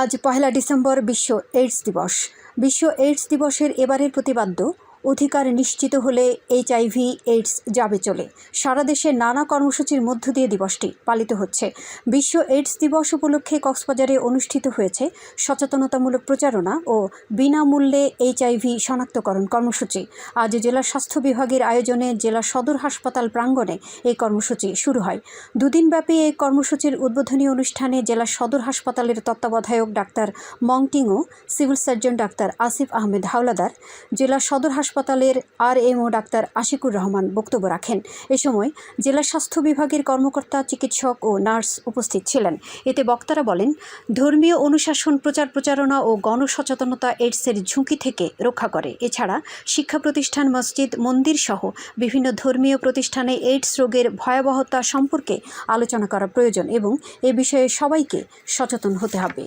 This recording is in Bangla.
আজ পহেলা ডিসেম্বর বিশ্ব এইডস দিবস। বিশ্ব এইডস দিবসের এবারের প্রতিপাদ্য অধিকার নিশ্চিত হলে এইচআইভি, এইডস যাবে চলে। সারা দেশে নানা কর্মসূচির মধ্য দিয়ে দিবসটি পালিত হচ্ছে। বিশ্ব এইডস দিবস উপলক্ষে কক্সবাজারে অনুষ্ঠিত হয়েছে সচেতনতামূলক প্রচারণা ও বিনামূল্যে এইচআইভি শনাক্তকরণ কর্মসূচি। আজ জেলা স্বাস্থ্য বিভাগের আয়োজনে জেলা সদর হাসপাতাল প্রাঙ্গণে এই কর্মসূচি শুরু হয়। দুদিনব্যাপী এই কর্মসূচির উদ্বোধনী অনুষ্ঠানে জেলা সদর হাসপাতালের তত্ত্বাবধায়ক ডাক্তার মংটিংও, civil surgeon doctor Asif Ahmed Howlader, জেলা সদর হাসপাতালের আর এমও ডাক্তার আশিকুর রহমান বক্তব্য রাখেন। এ সময় জেলা স্বাস্থ্য বিভাগের কর্মকর্তা, চিকিৎসক ও নার্স উপস্থিত ছিলেন। এতে বক্তারা বলেন, ধর্মীয় অনুশাসন প্রচার প্রচারণা ও গণসচেতনতা এইডসের ঝুঁকি থেকে রক্ষা করে। এছাড়া শিক্ষা প্রতিষ্ঠান, মসজিদ, মন্দির সহ বিভিন্ন ধর্মীয় প্রতিষ্ঠানে এইডস রোগের ভয়াবহতা সম্পর্কে আলোচনা করা প্রয়োজন এবং এ বিষয়ে সবাইকে সচেতন হতে হবে।